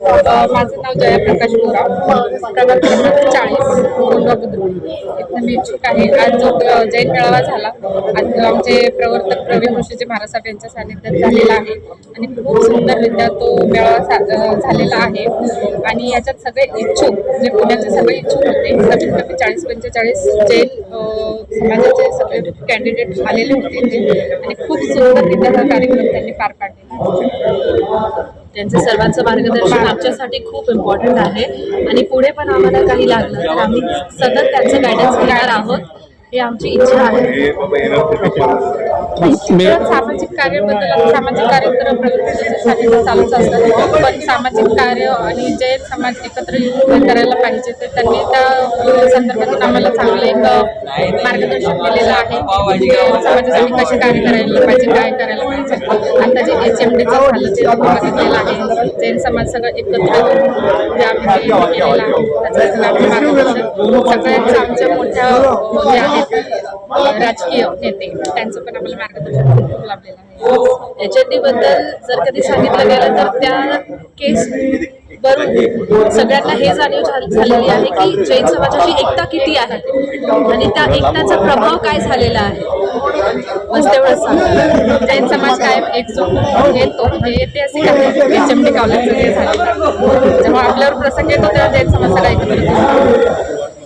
माझं नाव जयाप्रकाश बोरा. प्रभाग क्रमांक चाळीस दुर्गा बुद्रुक इथं मी इच्छुक आहे. आज जो जैन मेळावा झाला आज आमचे प्रवर्तक प्रवीण ऋषीचे महाराज साहेब यांच्या सानिध्यात झालेला आहे. आणि खूप सुंदररित्या तो मेळावा सा- झालेला आहे. आणि याच्यात सगळे इच्छुक म्हणजे पुण्याचे सगळे इच्छुक होते. कमीत कमी चाळीस पंचेचाळीस जैन समाजाचे सगळे कॅन्डिडेट आलेले होते. आणि खूप सुंदररित्या हा कार्यक्रम त्यांनी पार पाडलेला त्यांचं सर्वांचं मार्गदर्शन आमच्यासाठी खूप इम्पॉर्टंट आहे. आणि पुढे पण आम्हाला काही लागलं तर आम्ही सतत त्यांचं गायडन्स घेणार आहोत. ही आमची इच्छा आहे. सामाजिक कार्याबद्दल सामाजिक कार्य तर प्रगतीच्या सानिध्यात चालूच असतात. पण सामाजिक कार्य आणि जैन समाज एकत्र येऊन करायला पाहिजे तर त्यांनी त्या संदर्भातून आम्हाला चांगलं एक मार्गदर्शन दिलेलं आहे. समाजासाठी कसे कार्य करायला पाहिजे काय करायला पाहिजे. आता जे एच एम डीचं झालं ते बघितलेलं आहे. जैन समाज सगळं एकत्र जे आम्ही जे केलेलं आहे. त्याचं सगळ्यांचं आमच्या मोठ्या जे आहेत राजकीय नेते त्यांचं पण आम्हाला मार्गदर्शन खूप लाभलेलं आहे एच एन डी बद्दल जर कधी सांगितलं गेलं तर त्या केस वरून सगळ्यांना हे जाणीव झालेली आहे की जैन समाजाची एकता किती आहे आणि त्या एकताचा प्रभाव काय झालेला आहे बस तेवढंच जैन समाज कायम एकजूट येतो हे ऐतिहासिक आहे एच एम डी कॉलेजचं जे झालेलं जेव्हा आपल्यावर प्रसंग येतो तेव्हा जैन समाजाला सगळा एकत्र